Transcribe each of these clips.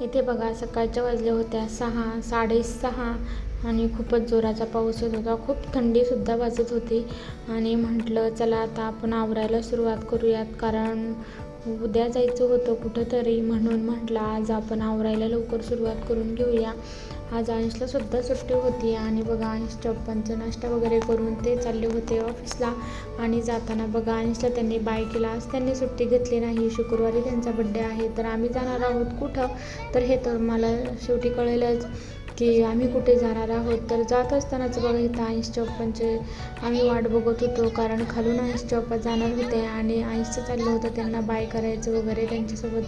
इथे बघा सकाळच्या वाजल्या होत्या सहा साडेसहा आणि खूपच जोराचा पाऊस येत होता. खूप थंडीसुद्धा वाजत होती आणि म्हटलं चला आता आपण आवरायला सुरुवात करूयात. कारण उद्या जायचं होतं कुठंतरी म्हणून म्हटलं आज आपण आवरायला लवकर सुरुवात करून घेऊया. आज अंशला सुद्धा सुट्टी होती आणि बघा अंश पप्पांचा नाश्ता वगैरे करून ते चालले होते ऑफिसला. आणि जाताना बघा अंशला त्यांनी बाय केला. आज त्यांनी सुट्टी घेतली नाही. शुक्रवारी त्यांचा बड्डे आहे. तर आम्ही जाणार आहोत कुठं? तर हे तर मला शेवटी कळेलच की आम्ही कुठे जाणार आहोत. तर जात असतानाच बघा इथं ऐंशी चौपांचे आम्ही वाट बघत होतो. कारण खालून ऐंशी चौपात जाणार होते आणि ऐंशीचं चाललं होतं. त्यांना बाय करायचं वगैरे त्यांच्यासोबत.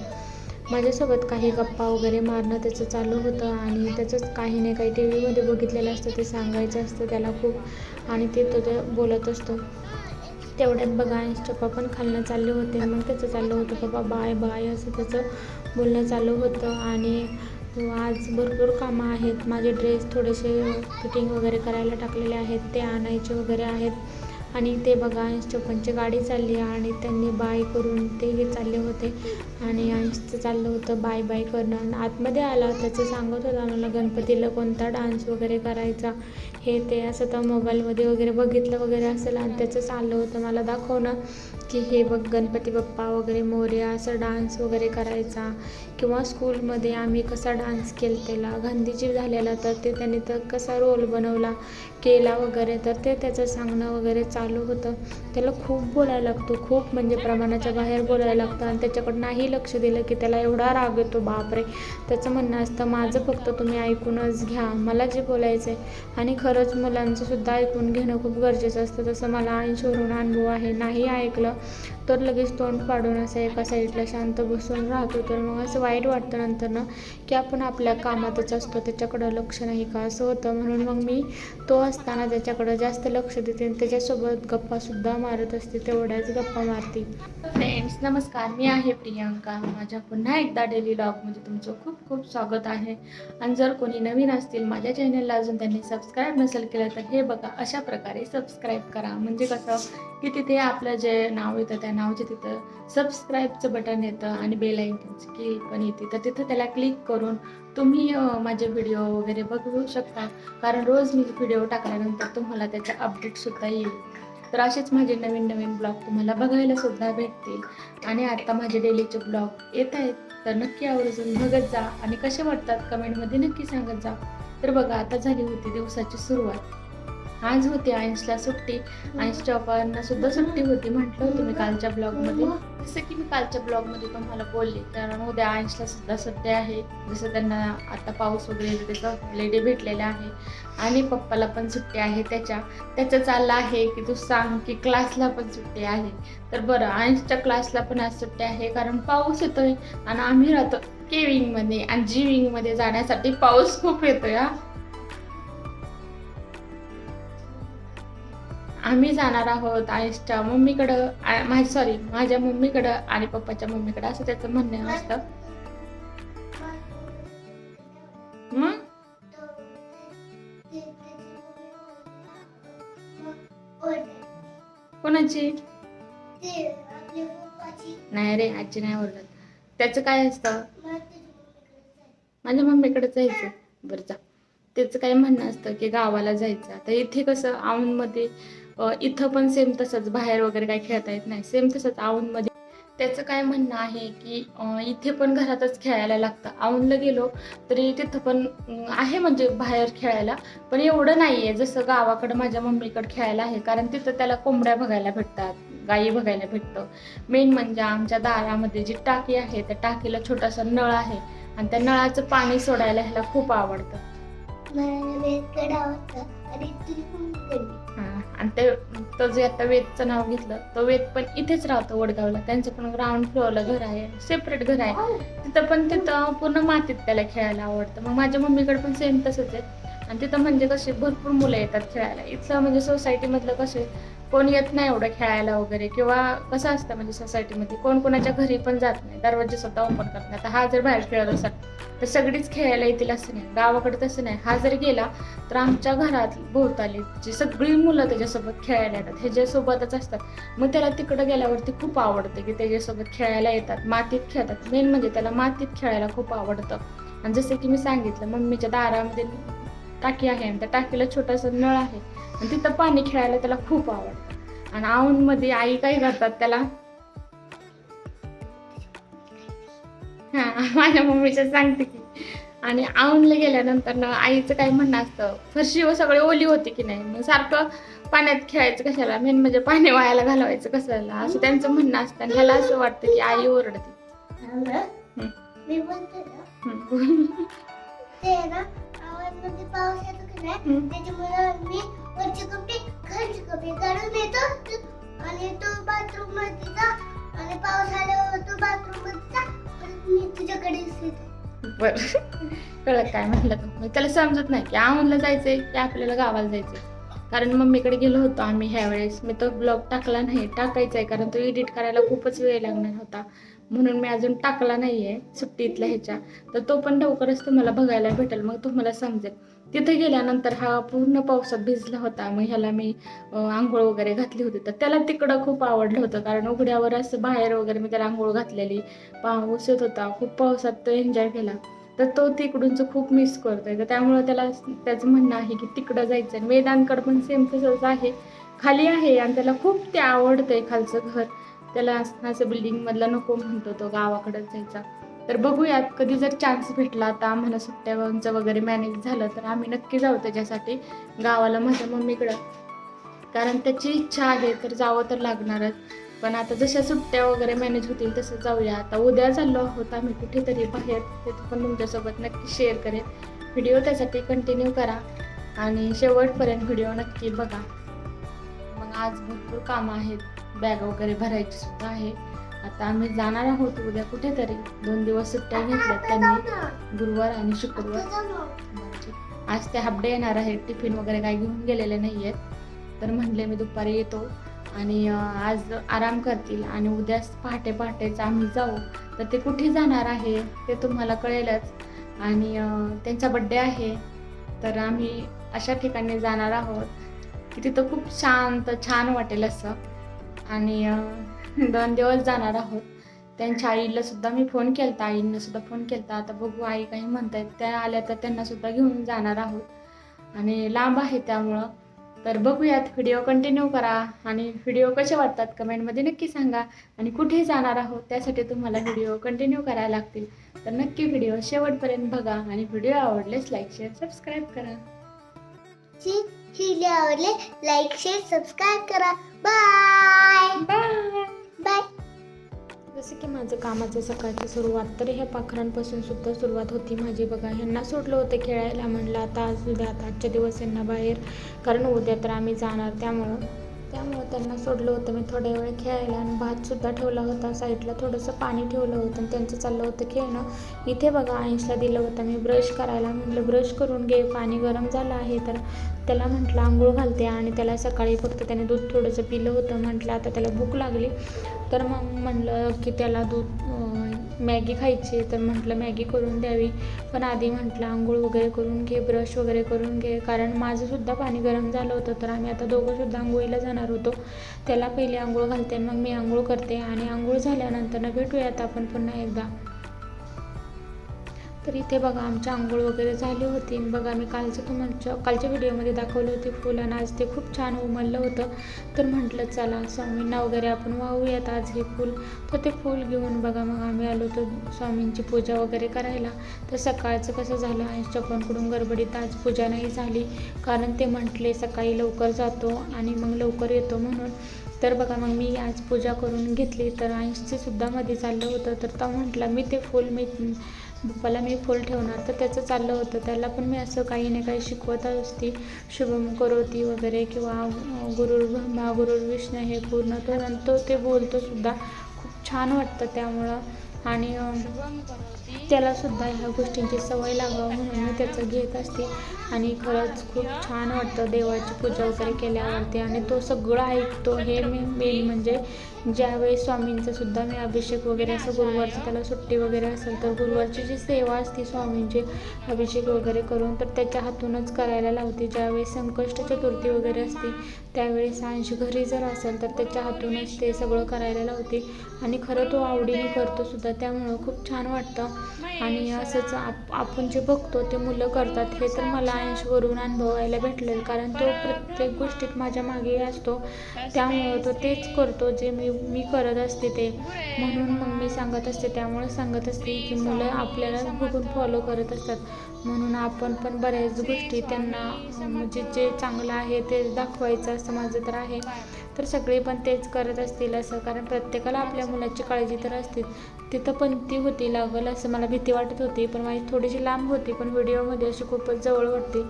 माझ्यासोबत काही गप्पा वगैरे मारणं त्याचं चालू होतं आणि त्याचंच काही नाही काही टी व्हीमध्ये बघितलेलं असतं ते सांगायचं असतं त्याला खूप आणि ते तो ते बोलत असतो. तेवढ्यात बघा ऐंशी चप्पा पण खालणं चालले होते मग त्याचं चाललं होतं बाबा बाय बाय असं त्याचं बोलणं चालू होतं आणि आज भरपूर कामं आहेत. माझे ड्रेस थोडेसे फिटिंग वगैरे करायला टाकलेले आहेत ते आणायचे वगैरे आहेत. आणि ते बघा चप्पनची गाडी चालली आणि त्यांनी बाय करून तेही चालले होते. आणि अंशचं चाललं होतं बाय बाय करणं. आतमध्ये आला त्याचं सांगत होता मला गणपतीला कोणता डान्स वगैरे करायचा. हे ते असं तर मोबाईलमध्ये वगैरे बघितलं वगैरे असेल आणि त्याचं चाललं होतं. मला दाखवणं की हे बघ गणपती बाप्पा वगैरे मोर्या असं डान्स वगैरे करायचा. किंवा स्कूलमध्ये आम्ही कसा डान्स केला त्याला गांधीजी झालेला तर ते त्यांनी तर कसा रोल बनवला केला वगैरे तर ते त्याचं सांगणं वगैरे चालू होतं. त्याला खूप बोलायला लागतो खूप म्हणजे प्रमाणाच्या बाहेर बोलायला लागतं आणि त्याच्याकडं नाही लक्ष दिलं की त्याला एवढा राग येतो बापरे. त्याचं म्हणणं असतं माझं फक्त तुम्ही ऐकूनच घ्या मला जे बोलायचं आहे आणि खरंच मुलांचं सुद्धा ऐकून घेणं खूप गरजेचं असतं. तसं मला ऐंशीवरून अनुभव आहे. नाही ऐकलं तर लगेच तोंड पाडून असं एका साईडला शांत बसून राहतो. तर मग असं वाईट वाटतं नंतर ना की आपण आपल्या कामातच असतो त्याच्याकडं लक्ष नाही का? असं होतं. म्हणून मग मी तो असताना त्याच्याकडं जास्त लक्ष देते आणि त्याच्यासोबत गप्पासुद्धा मारत असते तेवढ्याच गप्पा मारते. फ्रेंड्स नमस्कार. मी आहे प्रियांका. माझ्या पुन्हा एकदा डेली लॉगमध्ये तुमचं खूप खूप स्वागत आहे. आणि जर कोणी नवीन असतील माझ्या चॅनलला अजून त्यांनी सबस्क्राईब नसेल केलं तर हे बघा अशा प्रकारे सबस्क्राईब करा. म्हणजे कसं की तिथे आपलं जे नाव येतं त्या नावाचे तिथं सबस्क्राईबचं बटन येतं आणि बेल आयकनची की पण येते. तर तिथं त्याला क्लिक करून तुम्ही माझे व्हिडिओ वगैरे बघू शकता. कारण रोज मी व्हिडिओ टाकल्यानंतर तुम्हाला त्याचा अपडेटसुद्धा येईल. तर असेच माझे नवीन नवीन ब्लॉग तुम्हाला बघायला सुद्धा भेटतील. आणि आता माझे डेलीचे ब्लॉग येत आहेत. तर नक्की आवर्जून बघत जा. आणि कसे वाटतात कमेंटमध्ये नक्की सांगत जा. तर बघा आता झाली होती दिवसाची सुरुवात. आज होती आयन्सला सुट्टी. आयन्सच्या पप्पांना सुद्धा सुट्टी होती म्हटलं होतं मी कालच्या ब्लॉगमध्ये. जसं की मी कालच्या ब्लॉगमध्ये तुम्हाला बोलले कारण उद्या आयन्सला सुद्धा सुट्टी आहे. जसं त्यांना आता पाऊस वगैरे त्याचं हॉलिडे भेटलेला आहे. आणि पप्पाला पण सुट्टी आहे त्याच्या. त्याचं चाललं आहे की तू सांग की क्लासला पण सुट्टी आहे. तर बरं आयन्सच्या क्लासला पण आज सुट्टी आहे कारण पाऊस येतोय. आणि आम्ही राहतो के विंगमध्ये आणि जी विंगमध्ये जाण्यासाठी पाऊस खूप येतोय हा. आम्ही जाणार आहोत आयुषच्या मम्मीकडं आ- सॉरी माझ्या मम्मीकडं आणि पप्पाच्या मम्मीकडं असं त्याचं म्हणणं असतं मग? कोणाची? नाही रे आजी नाही ओरडत त्याचं काय असतं? माझ्या मम्मीकडे जायचं. बरं जा. त्याचं काय म्हणणं असतं की गावाला जायचं. आता इथे कसं औंधमध्ये मध्ये इथं पण सेम तसंच. बाहेर वगैरे काही खेळता येत नाही. सेम तसंच औंधमध्ये त्याचं काय म्हणणं आहे की इथे पण घरातच खेळायला लागतं. औंधला गेलो तरी तिथं पण आहे म्हणजे बाहेर खेळायला पण एवढं नाही आहे जसं गावाकडं माझ्या मम्मीकडं खेळायला आहे कारण तिथं त्याला कोंबड्या बघायला भेटतात गायी बघायला भेटतं. मेन म्हणजे आमच्या दारामध्ये जी टाकी आहे त्या टाकीला छोटासा नळ आहे आणि त्या नळाचं पाणी सोडायला ह्याला खूप आवडतं. आणि ते तो जे आता वेदचं नाव घेतलं तो वेद पण इथेच राहतो वडगावला. त्यांचं पण ग्राउंड फ्लोअरला घर आहे सेपरेट घर आहे. तिथं पण तिथं पूर्ण मातीत त्याला खेळायला आवडतं. मग माझ्या मम्मीकडे पण सेम तसंच आहे. आणि तिथं म्हणजे कसे भरपूर मुलं येतात खेळायला. इथलं म्हणजे सोसायटीमधलं कसे कोण येत नाही एवढं खेळायला वगैरे. किंवा कसं असतं म्हणजे सोसायटीमध्ये कोण कोणाच्या घरी पण जात नाही. दरवाजे स्वतः ओपन करत नाही. आता हा जर बाहेर खेळत असत तर सगळीच खेळायला येतील असं नाही. गावाकडे तसं नाही. हा जर गेला तर आमच्या घरात भोवताली जी सगळी मुलं त्याच्यासोबत खेळायला येतात. ह्याच्यासोबतच असतात. मग त्याला तिकडं गेल्यावरती खूप आवडते की त्याच्यासोबत खेळायला येतात. मातीत खेळतात. मेन म्हणजे त्याला मातीत खेळायला खूप आवडतं. आणि जसं की मी सांगितलं मम्मीच्या दारामध्ये टाकी आहे आणि त्या टाकीला छोटासा नळ आहे. आणि तिथं पाणी खेळायला त्याला खूप आवडतं. आणि आऊनमध्ये आई काय करतात त्याला हा माझ्या मम्मीच्या सांगते की. आणि औंधला गेल्यानंतर ना आईचं काय म्हणणं असतं फरशी व सगळी ओली होती की नाही? मग सारखं पाण्यात खेळायचं कशाला? मेन म्हणजे पाणी वायाला घालवायचं कशाला? असं त्यांचं म्हणणं असतं. आणि ह्याला असं वाटतं की आई ओरडते. आणि तो बाथरूममध्ये जा. आणि पाऊस आल्यावर तो बाथरूममध्ये मी कळत काय म्हटलं तो त्याला समजत नाही. की आमला जायचंय की आपल्याला गावाला जायचंय. कारण मम्मीकडे गेलो होतो आम्ही ह्या वेळेस. मी तो ब्लॉग टाकला नाही टाकायचा आहे कारण तो एडिट करायला खूपच वेळ लागणार होता. म्हणून मी अजून टाकला नाही आहे सुट्टीतल्या ह्याच्या. तर तो पण लवकरच तुम्हाला बघायला भेटेल. मग तुम्हाला समजेल. तिथे गेल्यानंतर हा पूर्ण पावसात भिजला होता. मग ह्याला मी आंघोळ वगैरे घातली होती. तर त्याला तिकडं खूप आवडलं होतं. कारण उघड्यावर असं बाहेर वगैरे मी त्याला आंघोळ घातलेली. पाऊस येत होता. खूप पावसात तो एन्जॉय केला. तर तो तिकडूनच खूप मिस करतोय. तर त्यामुळे त्याला त्याचं म्हणणं आहे की तिकडं जायचं. आणि वेदांकडं पण सेम तसंच आहे. खाली आहे आणि त्याला खूप ते आवडतंय खालचं घर. त्याला असं असं बिल्डिंगमधला नको म्हणतो तो गावाकडंच जायचा. तर बघूयात कधी जर चान्स भेटला आता आम्हाला सुट्ट्यांचं वगैरे मॅनेज झालं तर आम्ही नक्की जाऊ त्याच्यासाठी गावाला माझ्या मम्मीकडं. कारण त्याची इच्छा आहे तर जावं तर लागणारच. पण आता जशा सुट्ट्या वगैरे मॅनेज होतील तसं जाऊया. आता उद्या चाललो आहोत आम्ही कुठेतरी बाहेर. ते पण तुमच्यासोबत नक्की शेअर करेन. व्हिडिओ त्यासाठी कंटिन्यू करा आणि शेवटपर्यंत व्हिडिओ नक्की बघा. मग आज भरपूर कामं आहेत. बॅग वगैरे भरायची सुद्धा आहे. आता आम्ही जाणार आहोत उद्या कुठेतरी. दोन दिवस सुट्ट्या घेतल्या त्यांनी गुरुवार आणि शुक्रवार. आज ते हापडे येणार आहेत. टिफिन वगैरे काही घेऊन गेलेले नाही आहेत तर म्हणले मी दुपारी येतो आणि आज आराम करतील आणि उद्या पहाटे पहाटेच आम्ही जाऊ. तर ते कुठे जाणार आहे ते तुम्हाला कळेलच. आणि त्यांचा बड्डे आहे. तर आम्ही अशा ठिकाणी जाणार आहोत की तिथं खूप शांत छान वाटेल असं. आणि दोन दिवस जाणार आहोत. त्यांच्या आईला सुद्धा मी फोन केलता. आईंना सुद्धा फोन केलता. आता बघू आई काही म्हणतायत. त्या आल्या तर त्यांना सुद्धा घेऊन जाणार आहोत. आणि लांब आहे त्यामुळं. तर बघूयात. व्हिडिओ कंटिन्यू करा. आणि व्हिडिओ कसे वाटतात कमेंटमध्ये नक्की सांगा. आणि कुठे जाणार आहोत त्यासाठी तुम्हाला व्हिडिओ कंटिन्यू करायला लागतील. तर नक्की व्हिडिओ शेवटपर्यंत बघा. आणि व्हिडिओ आवडलेच लाईक शेअर सबस्क्राईब करा. ही आवडले लाईक शेअर सबस्क्राईब करा. Bye bye bye. जसं की माझं कामाचं सकाळची सुरुवात तर ह्या पाखरांपासून सुद्धा सुरुवात होती माझी. बघा ह्यांना सोडलं होतं खेळायला म्हणलं आता आज उद्या आता आजच्या दिवस यांना बाहेर. कारण उद्या तर आम्ही जाणार त्यामुळं त्यामुळं त्यांना सोडलं होतं. मी थोड्या वेळ खेळायला आणि भातसुद्धा ठेवला होता. साईडला थोडंसं पाणी ठेवलं होतं आणि त्यांचं चाललं होतं खेळणं. इथे बघा आईसला दिलं होतं. मी ब्रश करायला म्हटलं ब्रश करून घे पाणी गरम झालं आहे. तर त्याला म्हटलं आंघोळ घालते. आणि त्याला सकाळी फक्त त्याने दूध थोडंसं पिलं होतं. म्हटलं आता त्याला भूक लागली. तर मग म्हणलं की त्याला दूध मॅगी खायची तर म्हटलं मॅगी करून द्यावी. पण आधी म्हटलं आंघोळ वगैरे करून घे ब्रश वगैरे करून घे. कारण माझंसुद्धा पाणी गरम झालं होतं. तर आम्ही आता दोघंसुद्धा आंघोळीला जाणार होतो. त्याला पहिली आंघोळ घालते मग मी आंघोळ करते. आणि आंघोळ झाल्यानंतर भेटूयात आपण पुन्हा एकदा. तर इथे बघा आमची आंघोळ वगैरे झाली होती. बघा मी कालचं तुम्हाला कालच्या व्हिडिओमध्ये दाखवले होते फुल आणि आज ते खूप छान उमललं होतं. तर म्हटलं चला स्वामींना वगैरे आपण वाहूयात आज हे फूल. तर ते फूल घेऊन बघा मग आम्ही आलो होतो स्वामींची पूजा वगैरे करायला. तर सकाळचं कसं झालं आहे चपनकडून गडबडीत आज पूजा नाही झाली. कारण ते म्हटले सकाळी लवकर जातो आणि मग लवकर येतो म्हणून. तर बघा मग मी आज पूजा करून घेतली. तर आईची सुद्धा मध्ये चाललं होतं. तर तो म्हटला मी ते फूल मी बाप्पाला मी फुल ठेवणार. तर त्याचं चाललं होतं. त्याला पण मी असं काही ना काही शिकवत असते. शुभम करोती वगैरे किंवा गुरुर ब्रह्मा गुरुर विष्णू हे पूर्ण. तो तो ते बोलतो सुद्धा. खूप छान वाटतं त्यामुळं. आणि त्याला सुद्धा ह्या गोष्टींची सवय लागावं म्हणून मी त्याचं घेत असते. आणि खरंच खूप छान वाटतं देवाची पूजा वगैरे केल्यावरती. आणि तो सगळं ऐकतो. हे मी मेन म्हणजे ज्यावेळी स्वामींचा सुद्धा मी अभिषेक वगैरे असं गुरुवारचं त्याला सुट्टी वगैरे असेल तर गुरुवारची जी सेवा असते स्वामींची अभिषेक वगैरे करून तर त्याच्या हातूनच करायला लावते. ज्यावेळी संकष्ट चतुर्थी वगैरे असते त्यावेळी सांश घरी जर असेल तर त्याच्या हातूनच ते सगळं करायला लावते. आणि खरं तो आवडीने करतो सुद्धा. त्यामुळं खूप छान वाटतं. आणि असंच आप आपण जे बघतो ते मुलं करतात. हे तर मला अंशवरून अनुभवायला भेटलेलं. कारण तो प्रत्येक गोष्टीत माझ्या मागे असतो. त्यामुळं तो तेच करतो जे मी मी करत असते ते. म्हणून मग मी सांगत असते त्यामुळे सांगत असते की मुलं आपल्याला बघून फॉलो करत असतात. म्हणून आपण पण बऱ्याच गोष्टी त्यांना म्हणजे जे चांगलं आहे ते दाखवायचं असं माझं तर आहे. तर सगळे पण तेच करत असतील असं कारण प्रत्येकाला आपल्या मुलाची काळजी तर असते तिथं पण ती होती लागल असं मला भीती वाटत होती पण माझी थोडीशी लांब होती पण व्हिडिओमध्ये अशी खूपच जवळ होती.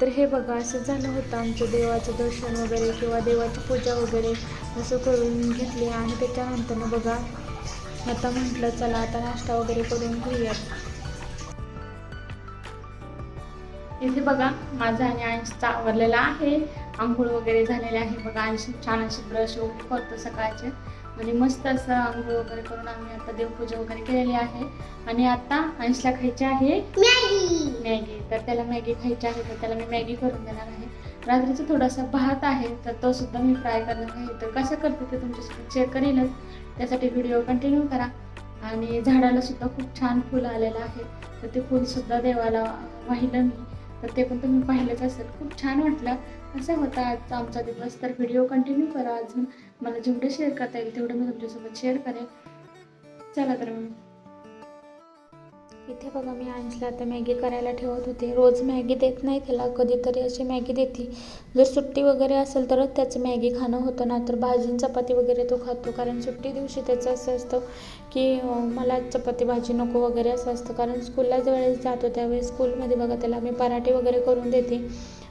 तर हे बघा असं झालं होतं आमचं देवाचं दर्शन वगैरे किंवा देवाची पूजा वगैरे असं करून घेतली आणि त्याच्यानंतर बघा आता म्हटलं चला आता नाश्ता वगैरे करून घेऊयात. इथे बघा माझा आणि अंशचा आवरलेला आहे. आंघोळ वगैरे झालेले आहे. बघा अंश छान अशी ब्रश करतो सकाळचे. आणि मस्त असं आंघोळ वगैरे करून आम्ही आता देवपूजा वगैरे केलेली आहे. आणि आता अंशला खायची आहे मॅगी. मॅगी. तर त्याला मॅगी खायची आहे तर त्याला मी मॅगी करून देणार आहे. रात्रीचा थोडासा भात आहे तर तो सुद्धा मी फ्राय करणार आहे. तर कसं करते ते तुमच्यासोबत शेअर करेनच त्यासाठी व्हिडिओ कंटिन्यू करा. आणि झाडाला सुद्धा खूप छान फुल आलेलं आहे. तर ते फुल सुद्धा देवाला वाहिलं मी. तर ते पण तुम्ही पाहिलंच असेल. खूप छान वाटलं. असा होता आजचा आमचा दिवस. तर व्हिडिओ कंटिन्यू करा अजून. मला जेवढे शेअर करता येईल तेवढं मी तुमच्यासोबत शेअर करेन. चला तर मग. इथे बघा मी अंशला आता मॅगी करायला ठेवत होते. रोज मॅगी देत नाही त्याला कधीतरी अशी मॅगी देते. जर सुट्टी वगैरे असेल तरच त्याचं मॅगी खाणं होतं ना तर भाजी चपाती वगैरे तो खातो. कारण सुट्टी दिवशी त्याचं असं असतं की मला चपाती भाजी नको वगैरे असं असतं. कारण स्कूलला ज्यावेळेस जातो त्यावेळेस स्कूलमध्ये बघा त्याला मी पराठे वगैरे करून देते.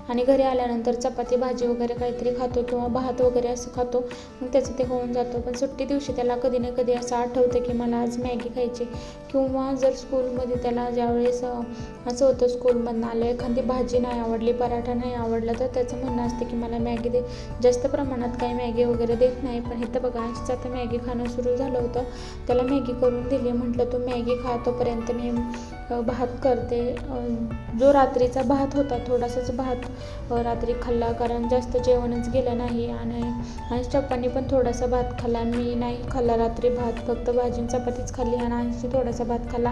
आणि घरी आल्यानंतर चपाती भाजी वगैरे काहीतरी खातो किंवा भात वगैरे असं खातो. मग त्याचं ते होऊन जातं. पण सुट्टी दिवशी त्याला कधी ना कधी असं आठवतं की मला आज मॅगी खायची किंवा जर स्कूलमध्ये त्याला ज्यावेळेस असं होतं स्कूलमधनं आलं एखादी भाजी नाही आवडली पराठा नाही आवडला तर त्याचं म्हणणं असतं की मला मॅगी दे. जास्त प्रमाणात काही मॅगी वगैरे देत नाही. पण इथं बघा आजचं आता मॅगी खाणं सुरू झालं होतं. त्याला मॅगी करून दिली. म्हटलं तू मॅगी खा तोपर्यंत मी भात करते. जो रात्रीचा भात होता थोडासाच भात रात्री खाल्ला कारण जास्त जेवणच गेलं नाही. आणि आणि चप्पानी पण थोडासा भात खाल्ला. मी नाही खाल्ला रात्री भात फक्त भाजी चपातीच खाल्ली आणि आणखी थोडासा भात खाल्ला.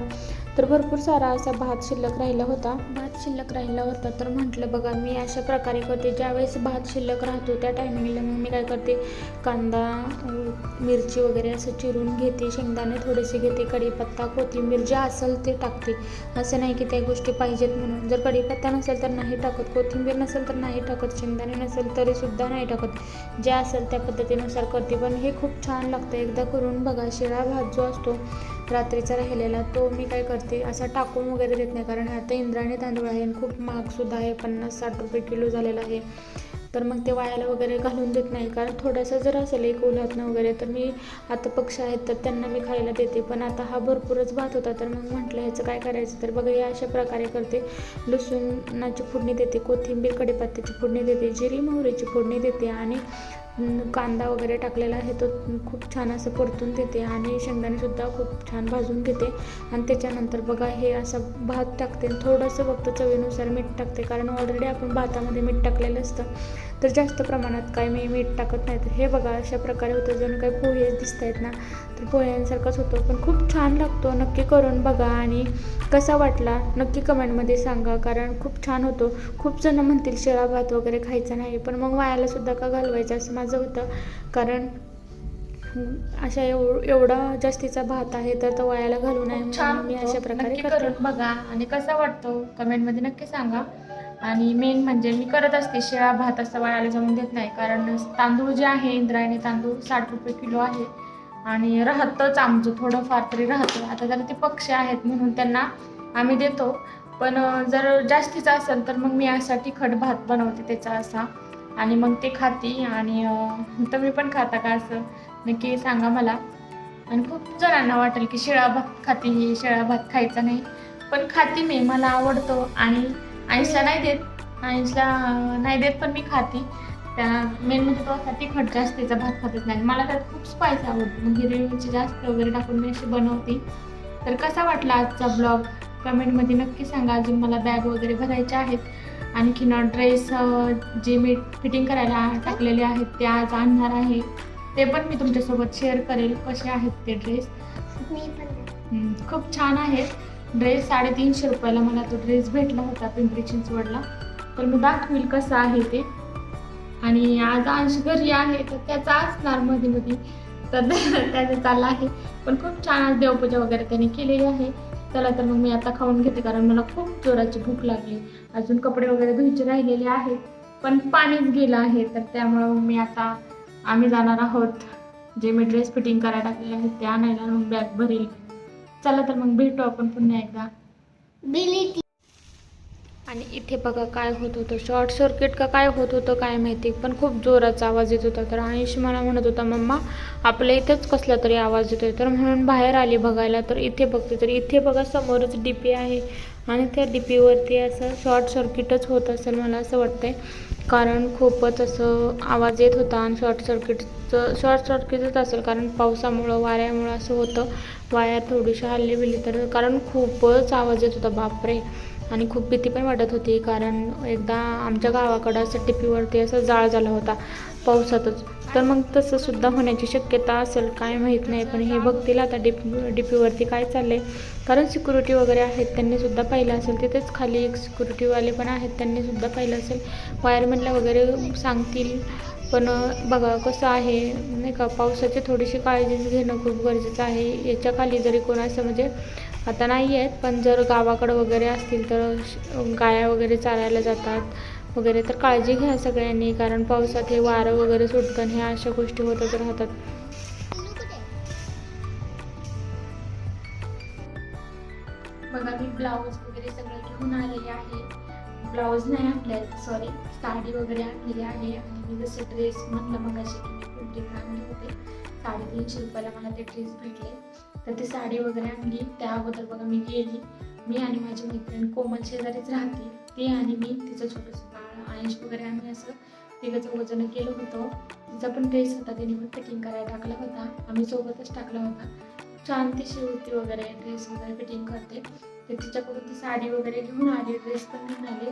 तर भरपूर सारा असा भात शिल्लक राहिला होता. भात शिल्लक राहिला होता. तर म्हटलं बघा मी अशा प्रकारे करते. ज्यावेळेस भात शिल्लक राहतो त्या टायमिंगला मग मी काय करते? कांदा मिरची वगैरे असं चिरून घेते. शेंगदाणे थोडेसे घेते. कढीपत्ता कोथिंबीर जे असेल ते टाकते. असं नाही की त्या गोष्टी पाहिजेत म्हणून. जर कढीपत्ता नसेल तर नाही टाकत. कोथिंबीर नसेल तर नाही टाकत शेंगदाणे नसेल तरी सुद्धा नाही टाकत. जे असेल त्या पद्धतीनुसार करते. पण हे खूप छान लागतं. एकदा करून बघा शिळा भात जो असतो रात्रीचा राहिलेला तो मी काय करते असा टाकून वगैरे देत नाही. कारण आता इंद्रायणी तांदूळ आहे खूप महागसुद्धा आहे. पन्नास साठ रुपये किलो झालेला आहे. तर मग ते वायाला वगैरे घालून देत नाही. कारण थोडासा जर असेल एक उल्हातनं वगैरे तर मी आता पक्ष आहेत तर त्यांना मी खायला देते. पण आता हा भरपूरच भात होता तर मग म्हटलं ह्याचं काय करायचं? तर बघा या अशा प्रकारे करते. लसूणाची फोडणी देते कोथिंबीर कढीपत्त्याची फोडणी देते जिरी मोहरीची फोडणी देते आणि कांदा वगैरे टाकलेला आहे तो खूप छान असं परतून देते आणि शेंगदाणेसुद्धा खूप छान भाजून घेते. आणि त्याच्यानंतर बघा हे असं भात टाकते थोडंसं फक्त चवीनुसार मीठ टाकते कारण ऑलरेडी आपण भातामध्ये मीठ टाकलेलं असतं. तर जास्त प्रमाणात काय मी मीठ टाकत नाही. तर हे बघा अशा प्रकारे होतं. जणू काही पोहे दिसत आहेत ना तर पोह्यांसारखंच होतं. पण खूप छान लागतो. नक्की करून बघा आणि कसा वाटला नक्की कमेंटमध्ये सांगा. कारण खूप छान होतो. खूप जण म्हणतील शिळा भात वगैरे खायचा नाही. पण मग वायाला सुद्धा का घालवायचं असं माझं होतं. कारण अशा एव एवढा जास्तीचा भात आहे तर तो वायाला घालू नये मी अशा प्रकारे करते. बघा. आणि कसा वाटतो कमेंटमध्ये नक्की सांगा. आणि मेन म्हणजे मी करत असते शिळा भात असं वाळायला जाऊन देत नाही. कारण तांदूळ जे आहे इंद्रायणी तांदूळ साठ रुपये किलो आहे. आणि राहतंच आमचं थोडंफार तरी राहतं. आता जर ते पक्षी आहेत म्हणून त्यांना आम्ही देतो. पण जर जास्तीचं असेल तर मग मी यासाठी खड भात बनवते त्याचा असा. आणि मग ते खाते आणि तुम्ही पण खाता का असं? नक्की सांगा मला. आणि खूप जणांना वाटेल की शिळा भात खाते ही शिळा भात खायचा नाही. पण खाती मी मला आवडतो. आणि आईसला नाही देत. आईसला नाही देत पण मी खाते. त्या मेन म्हणजे तो असा तिखट जास्तीचा भात खातच नाही. मला त्यात खूप स्पायसी आवडतो. हिरवी मिरची जास्त वगैरे टाकून मी अशी बनवते. तर कसा वाटला आजचा ब्लॉग कमेंटमध्ये नक्की सांगा. अजून मला बॅग वगैरे भरायच्या आहेत. आणखीन ड्रेस जे मी फिटिंग करायला टाकलेले आहेत ते आज आणणार आहे. ते पण मी तुमच्यासोबत शेअर करेल कसे आहेत ते ड्रेस खूप छान आहेत. ड्रेस साडेतीनशे रुपयाला मला तो ड्रेस भेटला होता पिंपरी चिंचवडला. तर मी दाखवील कसं आहे ते. आणि आज अंश घरी आहे तर त्याचा असणार मध्ये मध्ये तर त्याचं चाललं आहे. पण खूप छान आज देवपूजा वगैरे त्याने केलेली आहे. चला तर मग मी आता खाऊन घेते कारण मला खूप जोराची भूक लागली. अजून कपडे वगैरे धुयचे राहिलेले आहेत. पण पाणीच गेलं आहे तर त्यामुळं मी आता आम्ही जाणार आहोत. जे मी ड्रेस फिटिंग करायला टाकलेले आहेत ते आणायला मग बॅग भरेल. चला तर मग भेटू आपण पुन्हा एकदा. आणि इथे बघा काय होत होतं. शॉर्ट सर्किट का काय होत होतं काय माहिती पण खूप जोराचा आवाज येत होता. तर आयुष मला म्हणत होता मम्मा आपल्या इथंच कसला तरी आवाज येतोय. तर म्हणून बाहेर आली बघायला. तर इथे बघते तर इथे बघा समोरच डी पी आहे. आणि त्या डी पीवरती असं शॉर्ट सर्किटच होत असेल मला असं वाटतंय. कारण खूपच असं आवाज येत होता आणि शॉर्ट सर्किटचं शॉर्ट सर्किटच असेल कारण पावसामुळं वाऱ्यामुळं असं होतं. वाया थोडीशी हल्ली बिल्ली तर कारण खूपच आवाज येत होता बापरे. आणि खूप भीती पण वाटत होती कारण एकदा आमच्या गावाकडं असं टिपीवरती असं जाळ झाला होता पावसातच. तर मग तसं सुद्धा होण्याची शक्यता असेल काय माहीत नाही. पण हे बघतील आता डीप डीपीवरती काय चाललंय. कारण सिक्युरिटी वगैरे आहेत त्यांनी सुद्धा पाहिलं असेल. तिथेच खाली एक सिक्युरिटीवाले पण आहेत त्यांनी सुद्धा पाहिलं असेल. वायरमॅनला वगैरे सांगतील. पण बघा कसं आहे नाही का पावसाची थोडीशी काळजी घेणं खूप गरजेचं आहे. याच्या खाली जरी कोण असं म्हणजे आता नाही आहेत पण जर गावाकडं वगैरे असतील तर श- गाया वगैरे चारायला जातात. वगैरे तर काळजी घ्या सगळ्यांनी कारण पावसात हे वारं वगैरे सुटतं ह्या अशा गोष्टी होतच राहतात. बघा मी ब्लाऊज वगैरे सगळं घेऊन आलेले आहे. ब्लाऊज नाही आपल्या सॉरी साडी वगैरे आणलेली आहे. आणि मी जसं ड्रेस म्हटलं मग अशी की मी पिंपरीत आणले होते. साडेतीनशे रुपयाला मला ते ड्रेस भेटले. तर ती साडी वगैरे आणली. त्या अगोदर बघा मी गेली. मी आणि माझी मैत्रीण कोमल शेजारीच राहते. ती आणि मी तिचं छोटंसं आयुष वगैरे आम्ही असं तिघं चौघजणं केलं होतं. तिचा पण ड्रेस होता तिने पण फिटिंग करायला टाकला होता. आम्ही सोबतच टाकला होता. छान ती शिवती वगैरे ड्रेस वगैरे फिटिंग करते. तर तिच्याकडून ती साडी वगैरे घेऊन आली ड्रेस पण घेऊन आले.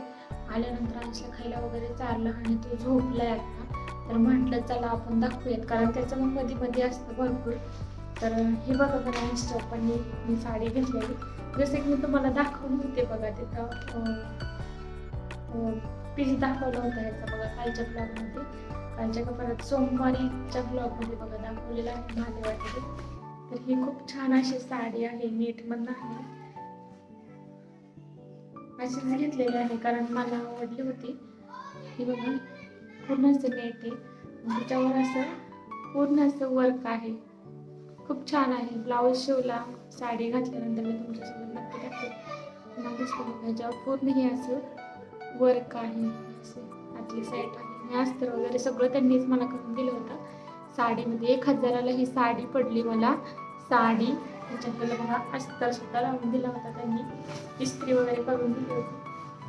आल्यानंतर आईला खायला वगैरे चारलं आणि तो झोपलाय आता. तर म्हटलं चला आपण दाखवूयात. कारण त्याचं मग मध्ये मध्ये असतं भरपूर. तर हे बघा बघा इंस्टापणी मी साडी घेतलेली. जसं की मी तुम्हाला दाखवून होते बघा तिथं पीस दाखवला होता ह्याचा बघा कालच्या ब्लॉगमध्ये कालच्या का परत सोमवारीच्या ब्लॉगमध्ये बघा दाखवलेला आहे महादेवाचे तर ही खूप छान अशी साडी आहे नीटमधनं आहे अशीच घेतलेली आहे कारण मला आवडली होती. ही बघा पूर्ण असं नेट आहे. त्याच्यावर असं पूर्ण असं वर्क आहे. खूप छान आहे. ब्लाऊज शिवला साडी घातल्यानंतर मी तुमच्यासोबत नक्की टाकते मग बघा ह्याच्यावर पूर्ण हे असं वर्क आहे असं आतली साईड आहे. आणि अस्तर वगैरे सगळं त्यांनीच मला करून दिलं होतं. साडीमध्ये म्हणजे एक हजाराला ही साडी पडली मला. साडी त्याच्यातलं बघा अस्तर सुद्धा लावून दिला होता त्यांनी. इस्त्री वगैरे करून दिली होती.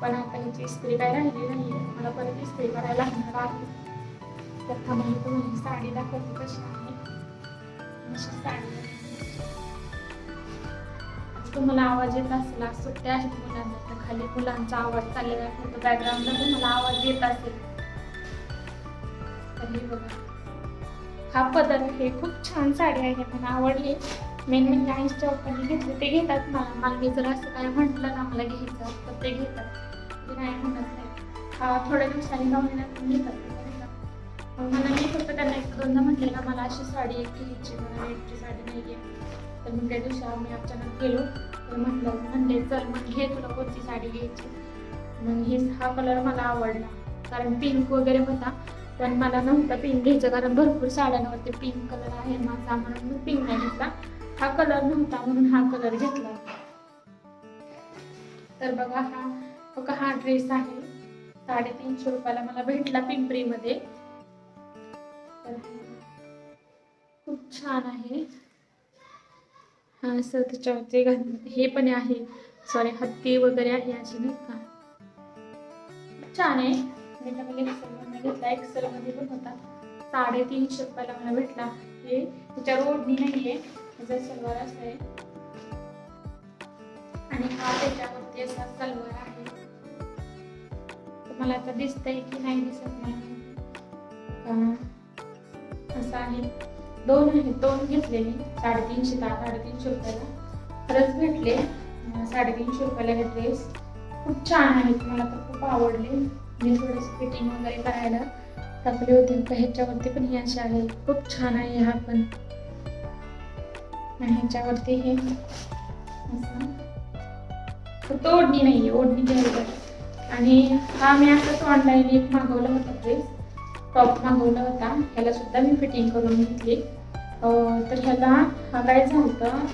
पण आता ह्याची इस्त्री काय राहिली नाही आहे मला परत इस्त्री करायला लागणार आहे. तर थांबली तुम्ही साडी दाखवते कशी आहे. अशी साडी तुम्हाला आवाज येत असेल आज सुट्ट्या आहेत मुलांना तर खाली मुलांचा आवाज चाललेला असतो तर बॅकग्राऊंडला तुम्हाला आवाज येत असेल. तर हे बघा. हा पदर हे खूप छान साडी आहे मला आवडली. मेन म्हणजे आईच्या पप्पांनी घेतले ते घेतात मला मागे जर असं काय म्हटलं ना मला घ्यायचं तर ते घेतात. ते नाही म्हणत नाही. थोड्या दिवसांनी गावलेला पण घेतात. मला मी फक्त त्यांना एक दोनदा म्हटलेलं मला अशी साडी एक घ्यायची मला नेटची साडी नाही आहे तर मग त्या दिवशी आम्ही अचानक गेलो. तर म्हटलं म्हणले चल मग घे तुला कोणती साडी घ्यायची? मग हे हा कलर मला आवडला. कारण पिंक वगैरे होता. पण मला नव्हता पिंक घ्यायचं कारण भरपूर साड्यांवरती पिंक कलर आहे माझा म्हणून मी पिंक नाही घेतला. हा कलर नव्हता म्हणून हा कलर घेतला. तर बघा हा बघा हा ड्रेस आहे. साडेतीनशे रुपयाला मला भेटला पिंपरीमध्ये. तर खूप छान आहे. असं त्याच्यावरती ते हे पण आहे. सॉरी हत्ती वगैरे आहे अशी नाही का? छान आहे. मी डबल एक्सेलमध्ये घेतला एक्सेलमध्ये पण होता. साडेतीनशे रुपयाला मला भेटला. हे त्याच्यावर ओढणी नाही आहे त्याचा सलवार असा आहे. आणि हा त्याच्यावरती असा सलवार आहे. मला आता दिसतंय की नाही दिसत नाही. असा असं आहे. दोन आहे दोन घेतले मी साडेतीनशे दहा साडेतीनशे रुपयाला. खरंच भेटले. साडेतीनशे रुपयाला हे ड्रेस खूप छान आहेत मला तर खूप आवडले. मी थोडंसं फिटिंग वगैरे करायला टाकले होते. तर ह्याच्यावरती पण हे असे आहे. खूप छान आहे हा पण. आणि ह्याच्यावरती हे फक्त ओढणी नाही आहे ओढणी घ्यायला. आणि हा मी असंच ऑनलाईन एक मागवला होता ड्रेस टॉप मागवला होता. ह्याला सुद्धा मी फिटिंग करून घेतली. तर ह्याला हा काय झालं होतं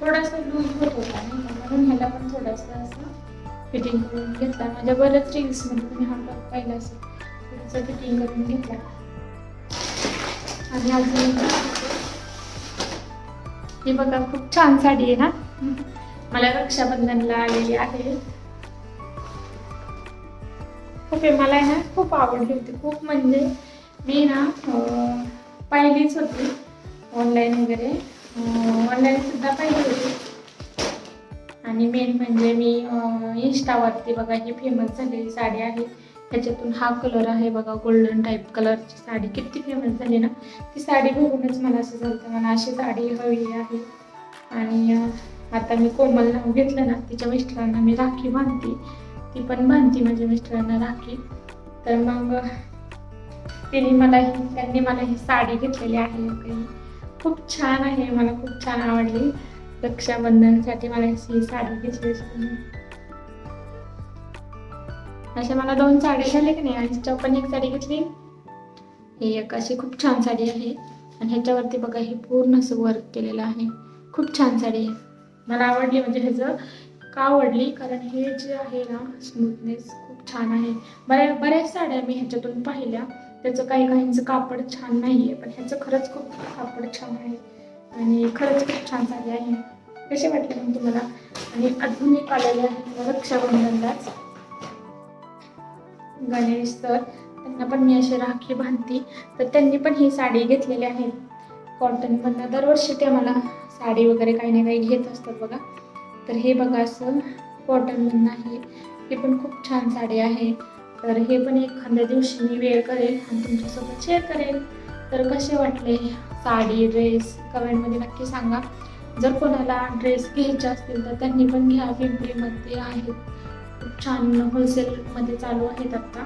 थोडासा लूज होत होता नाही म्हणून ह्याला पण थोडंसं असं फिटिंग करून घेतला. म्हणजे माझ्या बऱ्याच रील्समध्ये तुम्ही हा टॉप पाहिला असेल. थोडंसं फिटिंग करून घेतला. आणि अजून ही बघा खूप छान साडी आहे ना? मला रक्षाबंधनला आलेली आहे. खूप मला आहे ना खूप आवडली होती. खूप म्हणजे मी ना पाहिलीच होती ऑनलाईन वगैरे. ऑनलाईनसुद्धा पाहिली होती. आणि मेन म्हणजे मी इंस्टावरती बघा ही फेमस झालेली साडी आहे. त्याच्यातून हा कलर आहे बघा गोल्डन टाईप कलरची साडी. किती फेमस झाली ना. ती साडी बघूनच मला असं झालं होतं, मला अशी साडी हवी आहे. आणि आता मी कोमल नाव घेतलं ना तिच्या मिस्टरांना मी राखी बांधते. ती पण बांधते म्हणजे मिस्टरांना राखी. तर मग तिने मला ही त्यांनी मला ही साडी घेतलेली आहे. काही खूप छान आहे मला खूप छान आवडली. रक्षाबंधनसाठी मला ही साडी घेतली अशा मला दोन साडी झाल्या की नाही? आणि पण एक साडी घेतली. ही एक अशी खूप छान साडी आहे. आणि ह्याच्यावरती बघा हे पूर्ण असं वर्क केलेलं आहे. खूप छान साडी आहे. मला आवडली म्हणजे ह्याचं. का आवडली कारण हे जे आहे ना स्मूथनेस खूप छान आहे. बऱ्या बऱ्याच साड्या मी ह्याच्यातून पाहिल्या. त्याचं काही काहींचं कापड छान नाही आहे पण ह्याचं खरंच खूप कापड छान आहे. आणि खरंच खूप छान साडी आहे. कसे वाटले मग तुम्हाला? आणि अजून एक आलेले आहे रक्षाबंधनलाच. गणेश सर त्यांना पण मी अशी राखी बांधती. तर त्यांनी पण ही साडी घेतलेली आहे. कॉटनमधनं दरवर्षी ते आम्हाला साडी वगैरे काही ना काही घेत असतात बघा. तर हे बघा असं कॉटनमधून आहे. हे पण खूप छान साडी आहे. तर हे पण एखाद्या दिवशी मी वेळ करेल आणि तुमच्यासोबत शेअर करेल. तर कसे वाटले साडी ड्रेस कमेंटमध्ये नक्की सांगा. जर कोणाला ड्रेस घ्यायचे असतील तर त्यांनी पण घ्या. पिंपरीमध्ये आहेत. खूप छान होलसेलमध्ये चालू आहेत आत्ता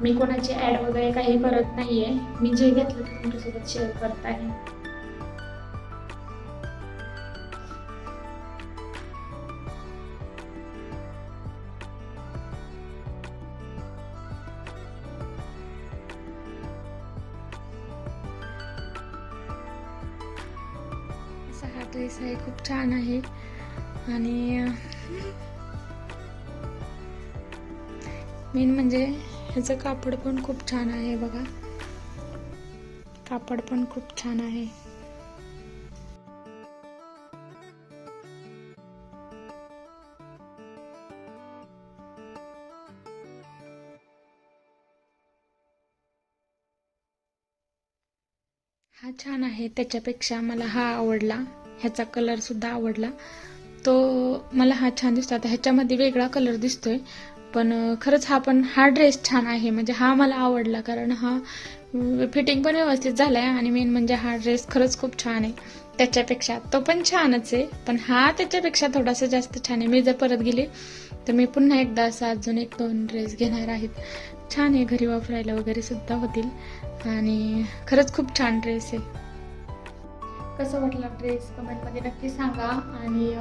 मी कोणाची ॲड वगैरे काही करत नाही आहे मी जे घेतलं ते तुमच्यासोबत शेअर करत आहे. छान आहे. आणि मेन म्हणजे ह्याचं कापड पण खूप छान आहे बघा. कापड पण खूप छान आहे. हा छान आहे त्याच्यापेक्षा मला हा आवडला. ह्याचा कलर सुद्धा आवडला. तो मला हा छान दिसतो. आता ह्याच्यामध्ये वेगळा कलर दिसतोय पण खरंच हा पण हा ड्रेस छान आहे. म्हणजे हा मला आवडला कारण हा फिटिंग पण व्यवस्थित झालाय आणि मेन म्हणजे हा ड्रेस खरंच खूप छान आहे. त्याच्यापेक्षा तो पण छानच आहे पण हा त्याच्यापेक्षा थोडासा जास्त छान आहे. मी जर परत गेले तर मी पुन्हा एकदा असा अजून एक दोन ड्रेस घेणार आहेत. छान आहे घरी वापरायला वगैरे सुद्धा होतील. आणि खरंच खूप छान ड्रेस आहे. कसं वाटलं ड्रेस कमेंटमध्ये नक्की सांगा. आणि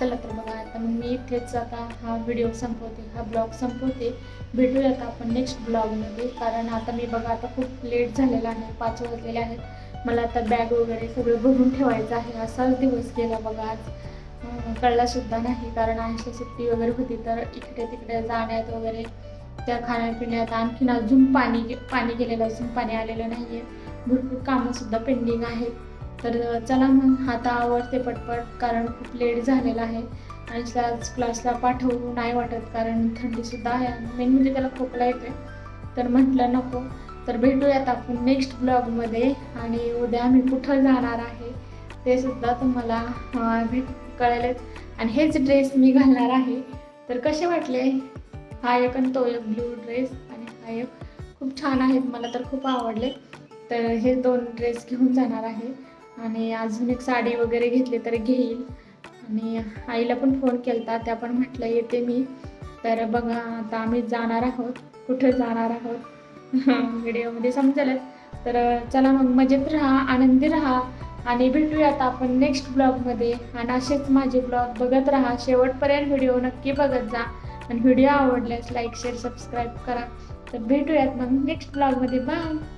चला तर बघा आता मग मी इथेच आता हा व्हिडिओ संपवते हा ब्लॉग संपवते. भेटूयात आपण नेक्स्ट ब्लॉगमध्ये कारण आता मी बघा आता खूप लेट झालेला आहे पाच वाजलेले आहेत. मला आता बॅग वगैरे सगळं भरून ठेवायचं आहे. असाच दिवस गेला बघा आज. कळलासुद्धा नाही. कारण आमची सुट्टी वगैरे होती तर इकडे तिकडे जाण्यात वगैरे त्या खाण्यापिण्यात आणखीन अजून पाणी गे- पाणी गेलेलं अजून पाणी आलेलं नाही आहे भरपूर कामंसुद्धा पेंडिंग आहेत. तर चला मग आता आवडते पटपट कारण खूप लेट झालेला आहे. आणि आज क्लासला पाठवू नाही वाटत कारण थंडीसुद्धा आहे आणि मेन म्हणजे त्याला खोकला येतोय. तर म्हटलं नको. तर भेटूयात आपण नेक्स्ट ब्लॉगमध्ये आणि उद्या आम्ही कुठं जाणार आहे ते सुद्धा तुम्हाला भेट कळेलच. आणि हेच ड्रेस मी घालणार आहे. तर कसे वाटले? हा एक आणि तो एक ब्ल्यू ड्रेस आणि हा एक. खूप छान आहेत मला तर खूप आवडले. तर हे दोन ड्रेस घेऊन जाणार आहे. आणि अजून एक साडी वगैरे घेतली तर घेईल. आणि आईला पण फोन केला त्या पण म्हटलं येते मी. तर बघा आता आम्ही जाणार आहोत. कुठं जाणार आहोत? व्हिडिओमध्ये समजेलच तर चला मग मजेत राहा आनंदी राहा. आणि भेटूयात आपण नेक्स्ट ब्लॉगमध्ये आणि असेच माझे ब्लॉग बघत राहा. शेवटपर्यंत व्हिडिओ नक्की बघत जा. आणि व्हिडिओ आवडल्यास लाईक शेअर सबस्क्राईब करा. तर भेटूयात मग नेक्स्ट ब्लॉगमध्ये बाय